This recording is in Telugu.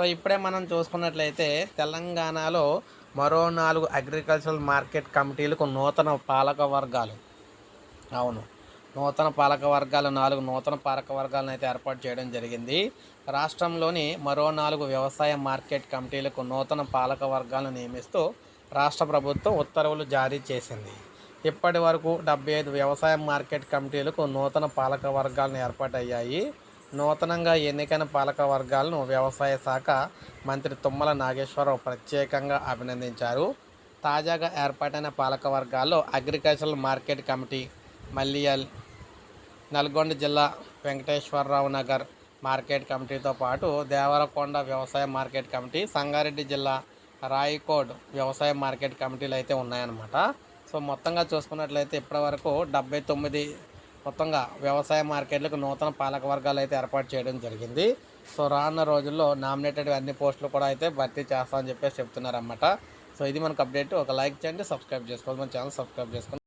సో ఇప్పుడే మనం చూసుకున్నట్లయితే తెలంగాణలో మరో నాలుగు అగ్రికల్చరల్ మార్కెట్ కమిటీలకు నూతన పాలక వర్గాలు. అవును. నూతన పాలక వర్గాలు నాలుగు నూతన పాలక వర్గాలను అయితే ఏర్పాటు చేయడం జరిగింది. రాష్ట్రంలోని మరో నాలుగు వ్యవసాయ మార్కెట్ కమిటీలకు నూతన పాలక వర్గాలను నియమిస్తూ రాష్ట్ర ప్రభుత్వం ఉత్తర్వులు జారీ చేసింది. ఇప్పటి వరకు డెబ్బై ఐదు వ్యవసాయ మార్కెట్ కమిటీలకు నూతన పాలక వర్గాలను ఏర్పాటయ్యాయి. నూతనంగా ఎన్నికైన పాలక వర్గాలను వ్యవసాయ శాఖ మంత్రి తుమ్మల నాగేశ్వరరావు ప్రత్యేకంగా అభినందించారు. తాజాగా ఏర్పాటైన పాలక వర్గాల్లో agricultural market committee Malliyal Nalgonda జిల్లా వెంకటేశ్వరరావు నగర్ మార్కెట్ కమిటీతో పాటు దేవరకొండ వ్యవసాయ మార్కెట్ కమిటీ సంగారెడ్డి జిల్లా రాయికోడ్ వ్యవసాయ మార్కెట్ కమిటీలు అయితే ఉన్నాయన్నమాట. సో మొత్తంగా చూసుకున్నట్లయితే ఇప్పటివరకు డెబ్బై తొమ్మిది మొత్తంగా వ్యవసాయ మార్కెట్లకు నూతన పాలక వర్గాలు అయితే ఏర్పాటు చేయడం జరిగింది. సో రానున్న రోజుల్లో నామినేటెడ్ అన్ని పోస్టులు కూడా అయితే భర్తీ చేస్తామని చెప్పేసి చెప్తున్నారన్నమాట. సో ఇది మనకు అప్డేట్ ఒక లైక్ చేయండి సబ్స్క్రైబ్ చేసుకోవాలి. మన ఛానల్ సబ్స్క్రైబ్ చేసుకోండి.